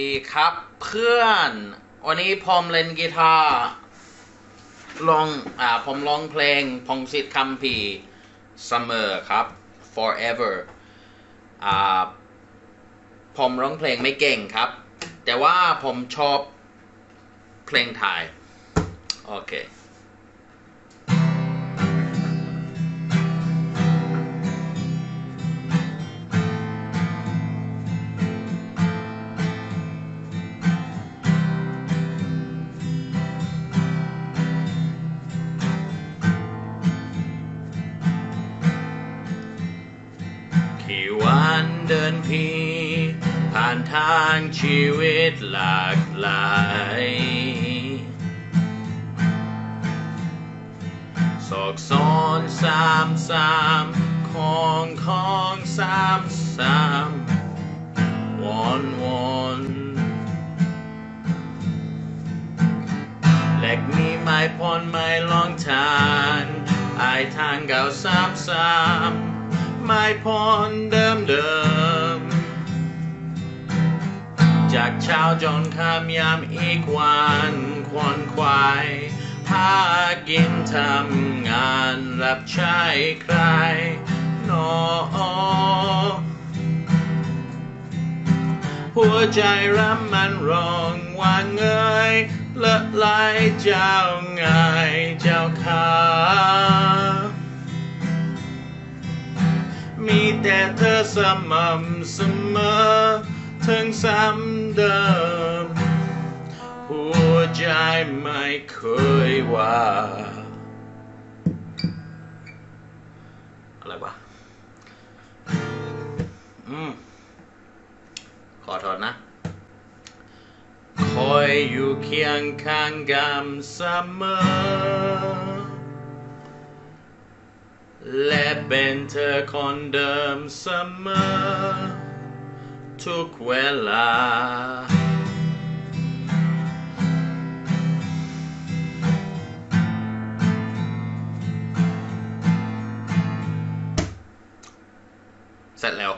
ดีครับ เพื่อน วันนี้ผมเล่นกีตาร์ลองอ่าผมร้องเพลงพงศิษฐ์คำพีร์ summer ครับ forever อ่าผมร้องเพลงไม่เก่งครับ แต่ว่าผมชอบเพลงไทย โอเคันเดินพีผ่านทางชีวิตหลากหลายศอกซ้อนสามสามของของสามสามวอนวอนแหลกมีไม้พรไม้ลองทานอายทางเก่าสามสาม ไม้พรเดิมเดิม จากเช้าจนค่ำยามอีกวันควนควายหากินทำงานรับใช้ใครนอหัวใจรัมมันร้องว่าเงยละลายเจ้าไงเจ้าขา ม่ำเสมอถึงซ้ำเดิม หัวใจไม่เคยว่า อะไรวะอืมขอโทษนะ คอยอยู่เคียงข้างกันเสมอ และเป็นเธอคนเดิมเสมอ ทุกเวลา เสร็จแล้ว